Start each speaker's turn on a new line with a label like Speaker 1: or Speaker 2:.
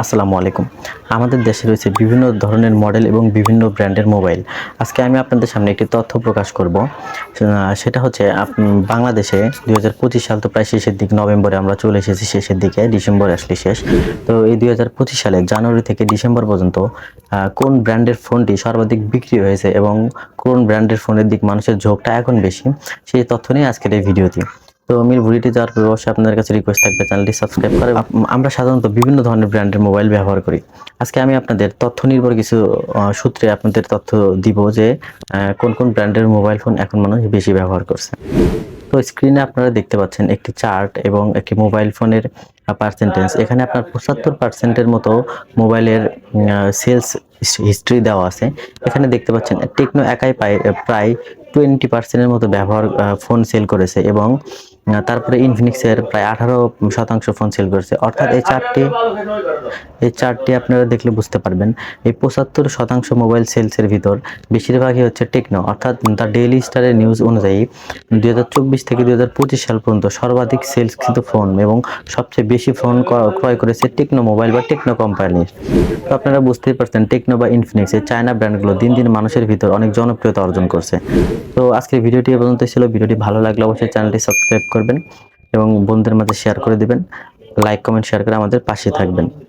Speaker 1: আসসালামু আলাইকুম। আমাদের দেশে রয়েছে বিভিন্ন ধরনের মডেল এবং বিভিন্ন ব্র্যান্ডের মোবাইল। আজকে আমি আপনাদের সামনে একটি তথ্য প্রকাশ করব। সেটা হচ্ছে বাংলাদেশে দুই হাজার পঁচিশ সাল তো প্রায় শেষের দিক, নভেম্বরে আমরা চলে এসেছি, শেষের দিকে, ডিসেম্বর আসলে শেষ। তো এই দুই হাজার পঁচিশ সালে জানুয়ারি থেকে ডিসেম্বর পর্যন্ত কোন ব্র্যান্ডের ফোনটি সর্বাধিক বিক্রি হয়েছে এবং কোন ব্র্যান্ডের ফোনের দিক মানুষের ঝোঁকটা এখন বেশি? সেই তথ্য নিয়ে আজকের এই ভিডিওটি। তো মিল ভিডিওটি যাওয়ার পর অবশ্যই আপনাদের কাছে রিকোয়েস্ট থাকবে চ্যানেলটি সাবস্ক্রাইব করে। আমরা সাধারণত বিভিন্ন ধরনের ব্র্যান্ডের মোবাইল ব্যবহার করি। আজকে আমি আপনাদের তথ্য নির্ভর কিছু সূত্রে আপনাদের তথ্য দিব যে কোন কোন ব্র্যান্ডের মোবাইল ফোন এখন মানুষ বেশি ব্যবহার করছে। তো স্ক্রিনে আপনারা দেখতে পাচ্ছেন একটি চার্ট এবং একটি মোবাইল ফোনের পার্সেন্টেজ এখানে আপনার পঁচাত্তর পার্সেন্টের মতো মোবাইলের সেলস হিস্ট্রি দেওয়া আছে। এখানে দেখতে পাচ্ছেন টেকনো একাই প্রায় টোয়েন্টি পার্সেন্টের মতো ব্যবহার ফোন সেল করেছে এবং তারপরে ইনফিনিক্সের প্রায় আঠারো শতাংশ ফোন সেল করেছে। অর্থাৎ এই চারটি এই চারটি আপনারা দেখলে বুঝতে পারবেন। এই পঁচাত্তর শতাংশ মোবাইল সেলসের ভিতর বেশিরভাগই হচ্ছে টেকনো অর্থাৎ দ্য ডেইলি স্টারের নিউজ অনুযায়ী দুই হাজার চব্বিশ থেকে দুই হাজার পঁচিশ সাল পর্যন্ত সর্বাধিক সেলসকৃত ফোন এবং সবচেয়ে বেশি ফোন ক্রয় করেছে টেকনো মোবাইল বা টেকনো কোম্পানির তো আপনারা বুঝতেই পারছেন টেকনো বা ইনফিনিক্স এই চায়না ব্র্যান্ডগুলো দিন দিন মানুষের ভিতর অনেক জনপ্রিয়তা অর্জন করছে। তো আজকের ভিডিওটি এ পর্যন্ত ছিল। ভিডিওটি ভালো লাগলে অবশ্যই চ্যানেলটি সাবস্ক্রাইব করবেন এবং বন্ধুদের মাঝে শেয়ার করে দিবেন। লাইক কমেন্ট শেয়ার করে আমাদের পাশে থাকবেন।